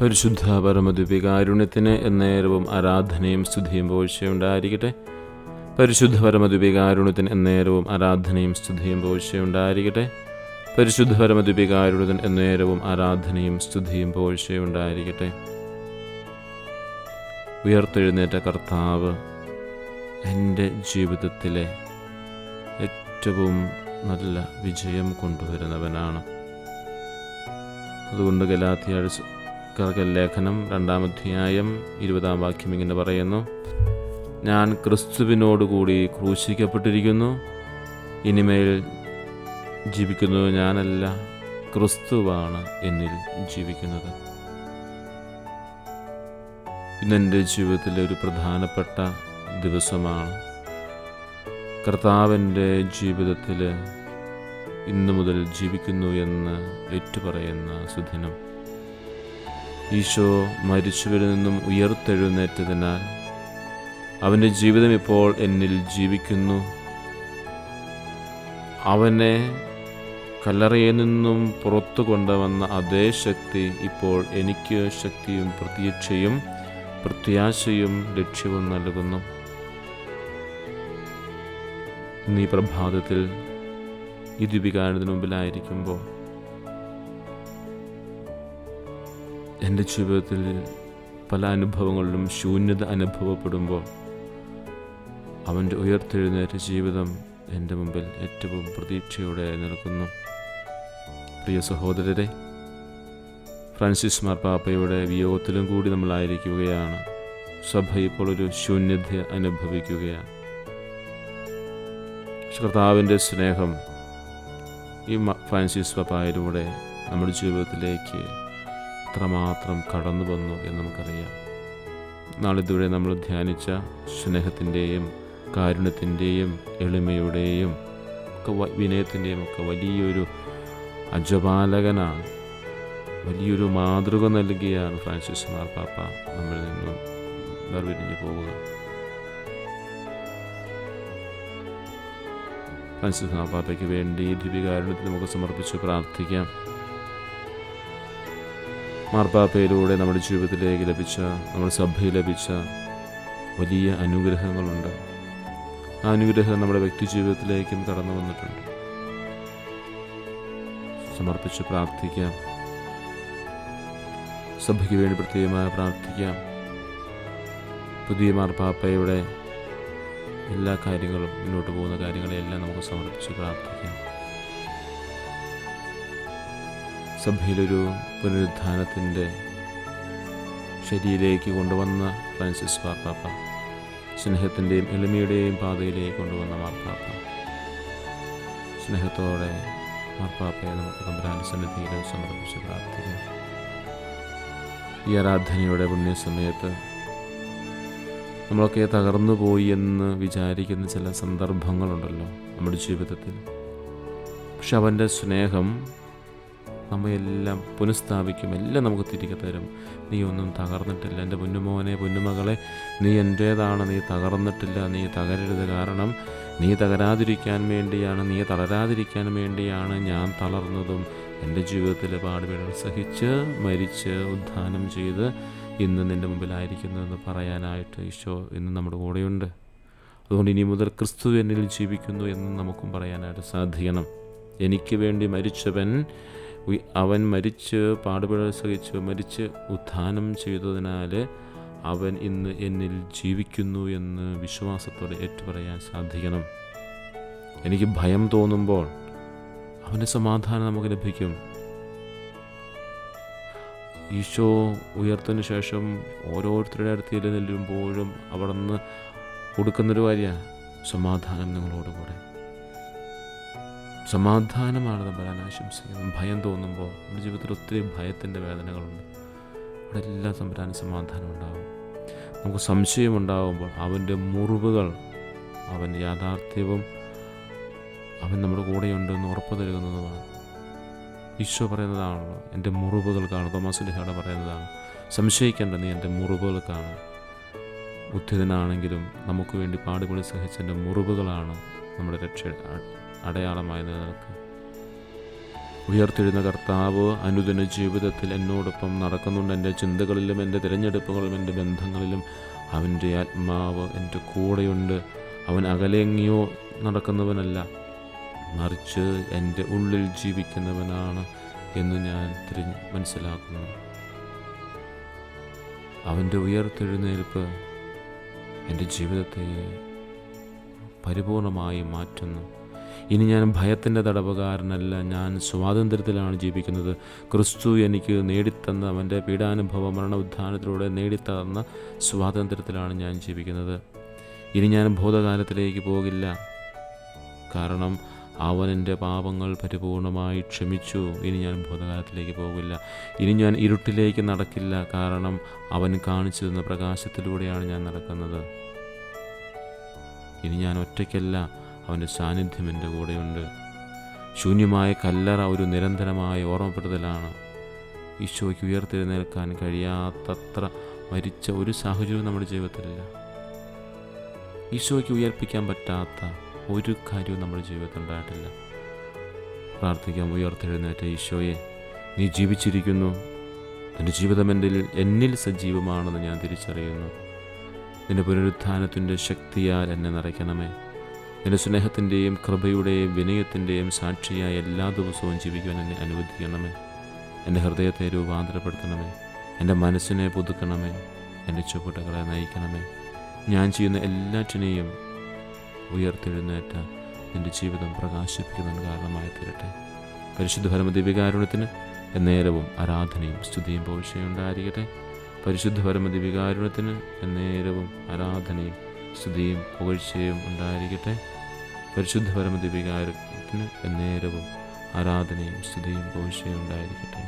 പരിശുദ്ധ പരമദ്വികാരുണ്യത്തിന് എന്നേരവും ആരാധനയും സ്തുതിയും പോഴ്ചയുണ്ടായിരിക്കട്ടെ പരിശുദ്ധ പരമദ്വികാരുണ്യത്തിന് എന്നേരവും ആരാധനയും സ്തുതിയും പോഴ്ചയുണ്ടായിരിക്കട്ടെ പരിശുദ്ധ പരമദ്വികാരുണ്യത്തിന് എന്നേരവും ആരാധനയും സ്തുതിയും പോഴ്ചയുണ്ടായിരിക്കട്ടെ ഉയർത്തെഴുന്നേറ്റ കർത്താവ് എന്റെ ജീവിതത്തിലെ ഏറ്റവും നല്ല വിജയം കൊണ്ടുവരുന്നവനാണ്. അതുകൊണ്ട് ഗലാത്തിയാഴ്ച ലേഖനം രണ്ടാമധ്യായം ഇരുപതാം വാക്യം ഇങ്ങനെ പറയുന്നു. ഞാൻ ക്രിസ്തുവിനോടുകൂടി ക്രൂശിക്കപ്പെട്ടിരിക്കുന്നു. ഇനിമേൽ ജീവിക്കുന്നത് ഞാനല്ല ക്രിസ്തുവാണ് എന്നിൽ ജീവിക്കുന്നത്. ഇന്നെന്റെ ജീവിതത്തിലെ ഒരു പ്രധാനപ്പെട്ട ദിവസമാണ്. കർത്താവിന്റെ ജീവിതത്തിൽ ഇന്നു മുതൽ ജീവിക്കുന്നു എന്ന് ഏറ്റുപറയുന്ന സുദിനം. ഈശോ മരിച്ചവരിൽ നിന്നും ഉയർത്തെഴുന്നേറ്റതിനാൽ അവന്റെ ജീവിതം ഇപ്പോൾ എന്നിൽ ജീവിക്കുന്നു. അവനെ കല്ലറയിൽ നിന്നും പുറത്തു കൊണ്ടുവന്ന അതേ ശക്തി ഇപ്പോൾ എനിക്ക് ശക്തിയും പ്രതീക്ഷയും പ്രത്യാശയും ലക്ഷ്യവും നൽകുന്നു. നീ പ്രഭാതത്തിൽ ഈ മുമ്പിലായിരിക്കുമ്പോൾ എന്റെ ജീവിതത്തിൽ പല അനുഭവങ്ങളിലും ശൂന്യത അനുഭവപ്പെടുമ്പോൾ അവന്റെ ഉയർത്തെഴുന്നേറ്റ ജീവിതം എന്റെ മുമ്പിൽ ഏറ്റവും പ്രതീക്ഷയോടെ നിൽക്കുന്നു പ്രിയ സഹോദരരെ ഫ്രാൻസിസ് മാർപ്പാപ്പയുടെ വിയോഗത്തിലും കൂടി നമ്മളായിരിക്കുകയാണ്. സഭ ഇപ്പോൾ ഒരു ശൂന്യത അനുഭവിക്കുകയാണ്. കർത്താവിന്റെ സ്നേഹം ഈ ഫ്രാൻസിസ് പാപ്പായിലൂടെ നമ്മുടെ ജീവിതത്തിലേക്ക് എത്രമാത്രം കടന്നു വന്നു എന്ന് നമുക്കറിയാം. നാളിതുവരെ നമ്മൾ ധ്യാനിച്ച സ്നേഹത്തിന്റെയും കാരുണ്യത്തിന്റെയും എളിമയുടെയും ഒക്കെ വിനയത്തിന്റെയും ഒക്കെ വലിയൊരു അജപാലകനാണ്. വലിയൊരു മാതൃക നൽകിയാണ് ഫ്രാൻസിസ് മാർ പാപ്പ നമ്മൾ നിന്നും വേർപിരിഞ്ഞു പോവുക. ഫ്രാൻസിസ് മാർ പാപ്പയ്ക്ക് വേണ്ടി ദിവ്യകാരുണ്യത്തിൽ നമുക്ക് സമർപ്പിച്ച് പ്രാർത്ഥിക്കാം. മാർപ്പാപ്പയിലൂടെ നമ്മുടെ ജീവിതത്തിലേക്ക് ലഭിച്ച നമ്മുടെ സഭയിൽ ലഭിച്ച വലിയ അനുഗ്രഹങ്ങളുണ്ട്. ആ അനുഗ്രഹം നമ്മുടെ വ്യക്തി ജീവിതത്തിലേക്കും കടന്നു വന്നിട്ടുണ്ട്. സമർപ്പിച്ച് പ്രാർത്ഥിക്കാം. സഭയ്ക്ക് വേണ്ടി പ്രത്യേകമായി പ്രാർത്ഥിക്കാം. പുതിയ മാർപ്പാപ്പയുടെ എല്ലാ കാര്യങ്ങളും മുന്നോട്ട് പോകുന്ന കാര്യങ്ങളെല്ലാം നമുക്ക് സമർപ്പിച്ച് പ്രാർത്ഥിക്കാം. സഭയിലൊരു പുനരുദ്ധാനത്തിന്റെ ശരിയിലേക്ക് കൊണ്ടുവന്ന ഫ്രാൻസിസ് മാർപ്പാപ്പ സ്നേഹത്തിന്റെയും എളിമയുടെയും പാതയിലേക്ക് കൊണ്ടുവന്ന മാർപ്പാപ്പ. സ്നേഹത്തോടെ മാർപ്പാപ്പയെ നമുക്ക് തമ്പുരാന്റെ സന്നിധിയിൽ സമർപ്പിച്ച് പ്രാർത്ഥിക്കാം ഈ ആരാധനയുടെ പുണ്യസമയത്ത് നമ്മളൊക്കെ തകർന്നു പോയി എന്ന് വിചാരിക്കുന്ന ചില സന്ദർഭങ്ങളുണ്ടല്ലോ നമ്മുടെ ജീവിതത്തിൽ. പക്ഷെ അവന്റെ സ്നേഹം നമ്മയെല്ലാം പുനഃസ്ഥാപിക്കും എല്ലാം നമുക്ക് തിരികെ തരും. നീ ഒന്നും തകർന്നിട്ടില്ല. എന്റെ പൊന്നുമോനെ പൊന്നുമകളെ നീ എന്റേതാണ്. നീ തകർന്നിട്ടില്ല. നീ തകരരുത്. കാരണം നീ തകരാതിരിക്കാൻ വേണ്ടിയാണ് നീ തളരാതിരിക്കാൻ വേണ്ടിയാണ് ഞാൻ തളർന്നതും എന്റെ ജീവിതത്തിലെ പാടുപീടുകൾ സഹിച്ച് മരിച്ച് ഉദ്ധാനം ചെയ്ത് ഇന്ന് നിന്റെ മുമ്പിലായിരിക്കുന്നതെന്ന് പറയാനായിട്ട് ഈശോ ഇന്ന് നമ്മുടെ കൂടെയുണ്ട്. അതുകൊണ്ട് ഇനി മുതൽ ക്രിസ്തു എന്നിൽ ജീവിക്കുന്നു എന്ന് നമുക്കും പറയാനായിട്ട് സാധിക്കണം. എനിക്ക് വേണ്ടി മരിച്ചവൻ അവൻ മരിച്ച് പാടുപെടൽ സഹിച്ച് മരിച്ച് ഉത്ഥാനം ചെയ്തതിനാൽ അവൻ ഇന്ന് എന്നിൽ ജീവിക്കുന്നു എന്ന് വിശ്വാസത്തോടെ ഏറ്റുപറയാൻ സാധിക്കണം. എനിക്ക് ഭയം തോന്നുമ്പോൾ അവന്റെ സമാധാനം നമുക്ക് ലഭിക്കും. ഈശോ ഉയർത്തതിന് ശേഷം ഓരോരുത്തരുടെ അടുത്ത് നില്ലുമ്പോഴും അവിടെ നിന്ന് കൊടുക്കുന്നൊരു കാര്യമാണ് സമാധാനം നിങ്ങളോടുകൂടെ. സമാധാനമാണ് തമ്പരാൻ ആശംസിക്കുന്നത് ഭയം തോന്നുമ്പോൾ നമ്മുടെ ജീവിതത്തിൽ ഒത്തിരി ഭയത്തിന്റെ വേദനകളുണ്ട്. അവിടെ എല്ലാ തമ്പരാനും സമാധാനം ഉണ്ടാവും. നമുക്ക് സംശയമുണ്ടാകുമ്പോൾ അവന്റെ മുറിവുകൾ അവൻ യാഥാർത്ഥ്യവും അവൻ നമ്മുടെ കൂടെയുണ്ടെന്ന് ഉറപ്പ് നൽകുന്നതുമാണ്. ഈശോ പറയുന്നതാണല്ലോ എന്റെ മുറിവുകൾ കാണും. തോമാസുലിഹാടെ പറയുന്നതാണ് സംശയിക്കേണ്ട നീ എന്റെ മുറിവുകൾ കാണും. ബുദ്ധിതനാണെങ്കിലും നമുക്ക് വേണ്ടി പാടുപൊളി സഹിച്ച എന്റെ മുറിവുകളാണ് നമ്മുടെ രക്ഷ അടയാളമായി നിലനിൽക്കുക ഉയർത്തെഴുന്ന കർത്താവ് അനുദിന ജീവിതത്തിൽ എന്നോടൊപ്പം നടക്കുന്നുണ്ട്. എന്റെ ചിന്തകളിലും എന്റെ തിരഞ്ഞെടുപ്പുകളിലും എന്റെ ബന്ധങ്ങളിലും അവന്റെ ആത്മാവ് എന്റെ കൂടെയുണ്ട്. അവൻ അകലെങ്ങിയോ നടക്കുന്നവനല്ല മറിച്ച് എന്റെ ഉള്ളിൽ ജീവിക്കുന്നവനാണ് എന്ന് ഞാൻ തിരിഞ്ഞ് മനസ്സിലാക്കുന്നു. അവന്റെ ഉയർത്തെഴുന്നേൽപ്പ് എന്റെ ജീവിതത്തെ പരിപൂർണമായി മാറ്റുന്നു. ഇനി ഞാൻ ഭയത്തിന്റെ തടവുകാരനല്ല. ഞാൻ സ്വാതന്ത്ര്യത്തിലാണ് ജീവിക്കുന്നത്. ക്രിസ്തു എനിക്ക് നേടിത്തന്ന അവന്റെ പീഡാനുഭവ മരണ ഉദ്ധാനത്തിലൂടെ നേടിത്തന്ന സ്വാതന്ത്ര്യത്തിലാണ് ഞാൻ ജീവിക്കുന്നത്. ഇനി ഞാൻ ഭൂതകാലത്തിലേക്ക് പോകില്ല. കാരണം അവൻ എന്റെ പാപങ്ങൾ പരിപൂർണമായി ക്ഷമിച്ചു. ഇനി ഞാൻ ഭൂതകാലത്തിലേക്ക് പോകില്ല. ഇനി ഞാൻ ഇരുട്ടിലേക്ക് നടക്കില്ല. കാരണം അവൻ കാണിച്ചു തന്ന പ്രകാശത്തിലൂടെയാണ് ഞാൻ നടക്കുന്നത്. ഇനി ഞാൻ ഒറ്റയ്ക്കല്ല. അവന്റെ സാന്നിധ്യം എന്റെ കൂടെയുണ്ട്. ശൂന്യമായ കല്ലറ ഒരു നിരന്തരമായ ഓർമ്മപ്പെടുത്തലാണ്. ഈശോയ്ക്ക് ഉയർത്തെഴുന്നേൽക്കാൻ കഴിയാത്തത്ര മരിച്ച ഒരു സാഹചര്യവും നമ്മുടെ ജീവിതത്തിലില്ല. ഈശോയ്ക്ക് ഉയർപ്പിക്കാൻ പറ്റാത്ത ഒരു കാര്യവും നമ്മുടെ ജീവിതത്തിൽ ഉണ്ടായിട്ടില്ല പ്രാർത്ഥിക്കാം ഉയർത്തെഴുന്നേറ്റ ഈശോയെ നീ ജീവിച്ചിരിക്കുന്നു. എന്റെ ജീവിതം എന്റെ എന്നിൽ സജീവമാണെന്ന് ഞാൻ തിരിച്ചറിയുന്നു. നിന്റെ പുനരുത്ഥാനത്തിന്റെ ശക്തിയാൽ എന്നെ നിറയ്ക്കണമേ. നിന്റെ സ്നേഹത്തിന്റെയും കൃപയുടെയും വിനയത്തിന്റെയും സാക്ഷിയായ എല്ലാ ദിവസവും ജീവിക്കുവാൻ എന്നെ അനുവദിക്കണമേ. എന്റെ ഹൃദയത്തെ രൂപാന്തരപ്പെടുത്തണമേ. എന്റെ മനസ്സിനെ പുതുക്കണമേ. എന്റെ ചുവട്ടുകളെ നയിക്കണമേ. ഞാൻ ചെയ്യുന്ന എല്ലാറ്റിനെയും ഉയർത്തെഴുന്നേറ്റ എന്റെ ജീവിതം പ്രകാശിപ്പിക്കുന്നതിന് കാരണമായി തീരട്ടെ. പരിശുദ്ധ പരമ ദിവ്യകാരുണ്യത്തിന് എന്നേരവും ആരാധനയും സ്തുതിയും പോഴ്ചയുണ്ടായിരിക്കട്ടെ പരിശുദ്ധ പരമ ദിവ്യകാരുണ്യത്തിന് എന്നേരവും ആരാധനയും സ്തുതിയും പുകഴ്ചയും ഉണ്ടായിരിക്കട്ടെ. പരിശുദ്ധ പരമ ദിവ്യകാരുണ്യത്തിന് എന്നേരവും ആരാധനയും സ്തുതിയും പോഴ്ചയും ഉണ്ടായിരിക്കട്ടെ.